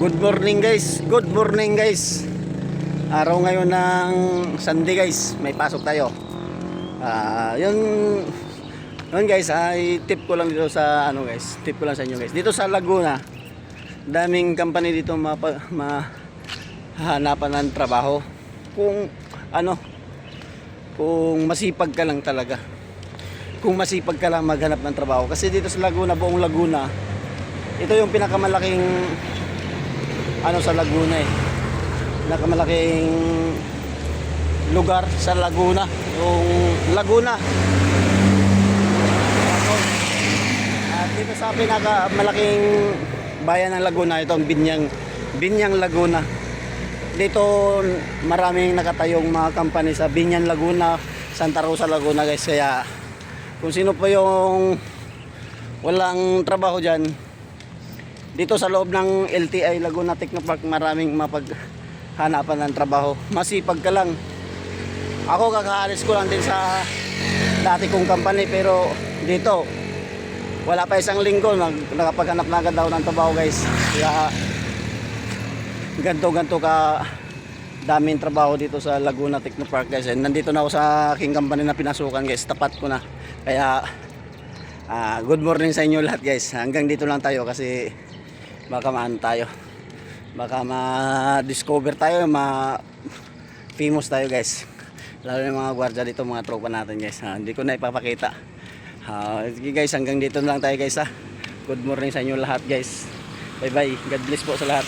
Good morning guys. Good morning guys. Araw ngayon ng Sunday guys. May pasok tayo. Ah, yun yun guys, ay tip ko lang dito sa ano guys. Tip ko lang sa inyo guys. Dito sa Laguna, daming company dito mapa, mahanapan ng trabaho. Kung ano, kung masipag ka lang talaga. Kung masipag ka lang maghanap ng trabaho. Kasi dito sa Laguna, buong Laguna, ito yung pinakamalaking ano sa Laguna eh. Pinakamalaking lugar sa Laguna. Yung Laguna. At dito sa pinakamalaking bayan ng Laguna, ito ang Binyang, Binyang Laguna. Dito maraming nakatayong mga company sa Binyan Laguna, Santa Rosa Laguna guys. Kaya kung sino pa yung walang trabaho dyan, dito sa loob ng LTI Laguna Technopark maraming mapaghanapan ng trabaho. Masipag ka lang. Ako kakaalis ko lang din sa dati kong company pero dito wala pa isang linggo nag, nakapaghanap na agad ng trabaho guys. Kaya ganto ganto ka daming trabaho dito sa Laguna Technopark guys. And nandito na ako sa aking company na pinasukan guys. Tapat ko na. Kaya ah, good morning sa inyo lahat guys. Hanggang dito lang tayo kasi baka maan tayo. Baka ma-discover tayo, ma-famous tayo guys. Lalo yung mga gwardiya dito, mga tropa natin guys. Ah, hindi ko na ipapakita. Sige guys, hanggang dito na lang tayo guys ha. Good morning sa inyo lahat guys. Bye bye. God bless po sa lahat.